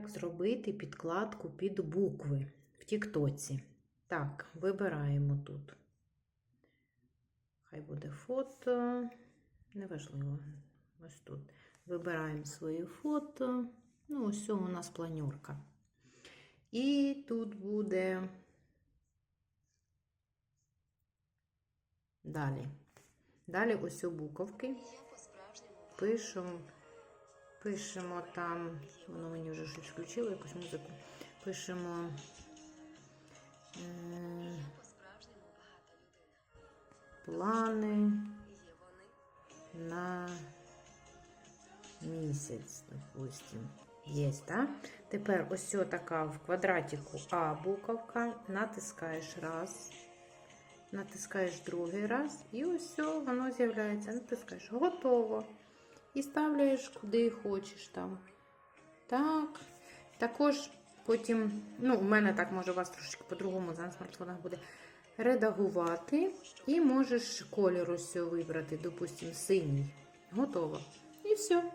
Як зробити підкладку під букви в Тіктоці? Так, вибираємо тут. Хай буде фото. Неважливо. Ось тут. Вибираємо своє фото. Ну, ось у нас планерка. І тут буде далі. Далі ось у буковки. Пишемо, пишемо там, воно мені вже щось включило, якусь музику. Пишемо. Плани на місяць, допустим. Є, так? Тепер ось така в квадратику А буковка. Натискаєш раз. Натискаєш другий раз, і ось воно з'являється. Натискаєш готово. І ставляєш куди хочеш там. Так. Також потім, ну, у мене так може у вас трошечки по-другому на смартфонах буде редагувати. І можеш колір ось вибрати, допустимо, синій. Готово. І все.